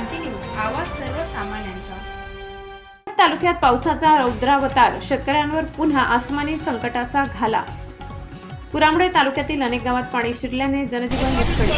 क्रांती news आवाज सर्वसामान्यांचा. तालुक्यात पावसाचा रौद्रावतार शेतकऱ्यांवर पुन्हा आसमानी संकटाचा घाला. पुरामुळे तालुक्यातील अनेक गावात पाणी शिरल्याने जनजीवन विस्कळीत.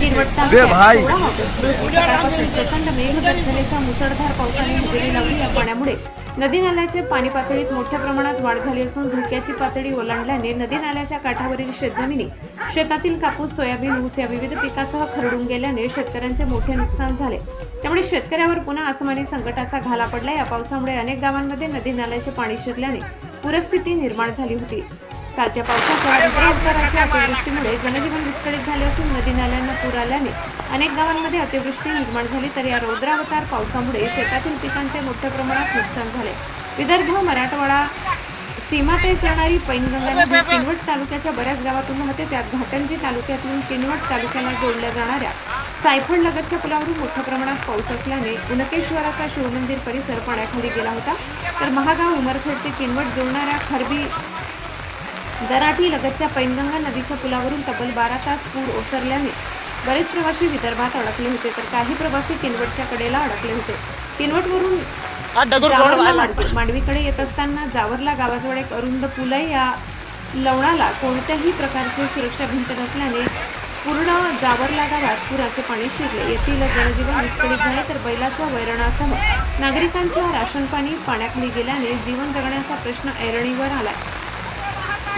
किनवट तालुक्यात भाई. 16 ऑगस्ट रोजी सकाळपासून प्रचंड मेघगर्जनेसह मुसळधार पावसाने हजेरी लावली. या पाण्यामुळे नदी नाल्याच्या पाणी पातळीत मोठ्या प्रमाणात वाढ झाली असून धोक्याची पातळी ओलांडल्याने नदी नाल्याच्या काठावरील शेतजमिनी शेतातील कापूस सोयाबीन ऊस या विविध पिकासह खरडून गेल्याने शेतकऱ्यांचे मोठे नुकसान झाले. त्यामुळे शेतकऱ्यावर पुन्हा आसमानी संकटाचा घाला पडला. या पावसामुळे अनेक गावांमध्ये नदी नाल्याचे पाणी शिरल्याने पूरस्थिती निर्माण झाली होती. कालच्या पावसाच्या अतिवृष्टीमुळे जनजीवन विस्कळीत झाले असून नदी नाल्यांना पूर आल्याने अनेक गावांमध्ये अतिवृष्टी निर्माण झाली तर या रौद्रावतार पावसामुळे शेतातील पिकांचे मोठ्या प्रमाणात नुकसान झाले. विदर्भ मराठवाडा सीमातय करणारी पैनगंगा नदी किनवट तालुक्याच्या बऱ्याच गावातून वाहते. त्यात घाटंजी तालुक्यातून किनवट तालुक्याला जोडल्या जाणाऱ्या सायफळ लगतच्या पुलावरून मोठ्या प्रमाणात पाऊस असल्याने उनकेश्वराचा शिवमंदिर परिसर पाण्याखाली गेला होता. तर महागाव उमरखेड ते किनवट जोडणाऱ्या खरबी दराठी लगतच्या पैनगंगा नदीच्या पुलावरून तब्बल बारा तास पूर ओसरल्याने बरेच प्रवासी विदर्भात अडकले होते तर काही प्रवासी किनवटच्या कडेला अडकले होते. किनवटवरून मांडवीकडे येत असताना जावरला गावाजवळ एक अरुंद पूल आहे. या लवणाला कोणत्याही प्रकारची सुरक्षा भिंत नसल्याने पूर्ण जावरला गावात पुराचे पाणी शिरले. येथील जनजीवन विस्कळीत झाले तर बैलाच्या वैरणासह नागरिकांच्या राशन पाणी पाण्याखाली गेल्याने जीवन जगण्याचा प्रश्न ऐरणीवर आलाय.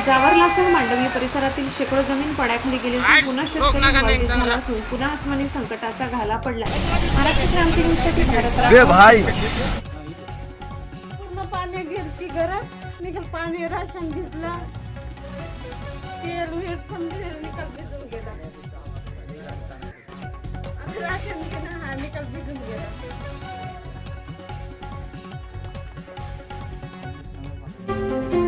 जावरलासह मांडवी परिसरातील शेकडो जमीन पाण्याखाली गेली असून पुन्हा शेतकरी झाला असून पुन्हा आसमानी संकटाचा घाला पडलाय महाराष्ट्र क्रांती न्यूजसाठी भारत बे भाई. पूर्ण पाणी गेलती घरात निघाल पाणी राशन घेतलं. तेल मीठ पण निकाल भिजून गेला. राशन घेणं हा निकाल भिजून गेला.